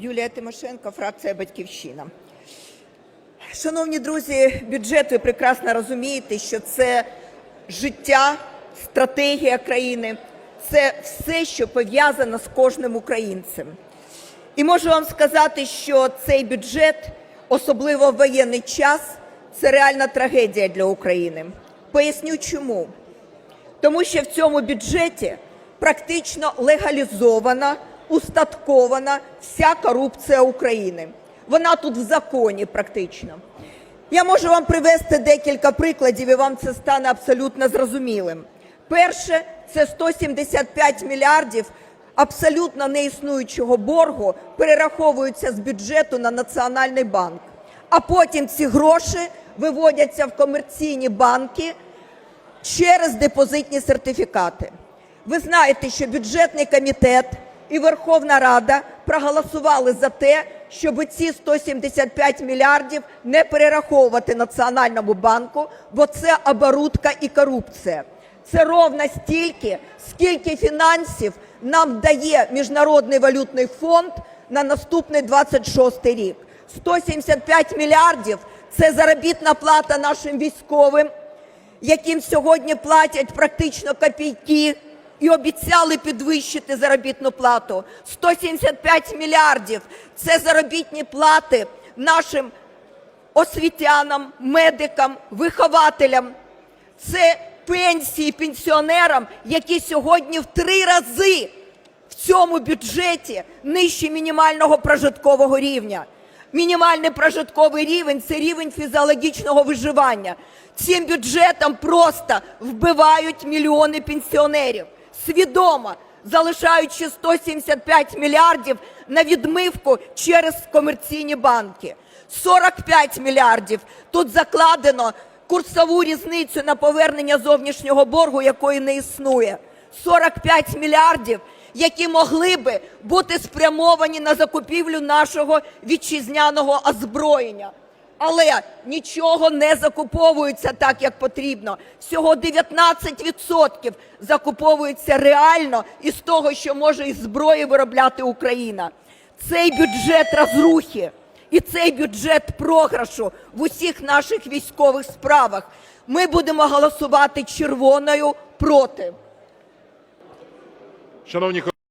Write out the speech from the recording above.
Юлія Тимошенко, фракція Батьківщина. Шановні друзі, бюджет ви прекрасно розумієте, що це життя, стратегія країни, це все, що пов'язано з кожним українцем. І можу вам сказати, що цей бюджет, особливо в воєнний час, це реальна трагедія для України. Поясню чому. Тому що в цьому бюджеті практично легалізована, устаткована вся корупція України. Вона тут в законі практично. Я можу вам привести декілька прикладів, і вам це стане абсолютно зрозумілим. Перше це 175 мільярдів абсолютно неіснуючого боргу перераховуються з бюджету на Національний банк, а потім ці гроші виводяться в комерційні банки через депозитні сертифікати. Ви знаєте, що бюджетний комітет і Верховна Рада проголосували за те, щоб ці 175 мільярдів не перераховувати Національному банку, бо це оборудка і корупція. Це ровно стільки, скільки фінансів нам дає Міжнародний валютний фонд на наступний 26 рік. 175 мільярдів це заробітна плата нашим військовим, яким сьогодні платять практично копійки і обіцяли підвищити заробітну плату. 175 мільярдів це заробітні плати нашим освітянам, медикам, вихователям. Це пенсії пенсіонерам, які сьогодні в три рази в цьому бюджеті нижче мінімального прожиткового рівня. Мінімальний прожитковий рівень це рівень фізіологічного виживання. Цим бюджетом просто вбивають мільйони пенсіонерів, свідомо залишаючи 175 мільярдів на відмивку через комерційні банки. 45 мільярдів тут закладено курсову різницю на повернення зовнішнього боргу, якої не існує. 45 мільярдів, які могли би бути спрямовані на закупівлю нашого вітчизняного озброєння. Але нічого не закуповується так, як потрібно. Всього 19% закуповується реально із того, що може із зброї виробляти Україна. Цей бюджет розрухи і цей бюджет програшу в усіх наших військових справах. Ми будемо голосувати червоною проти. Шановні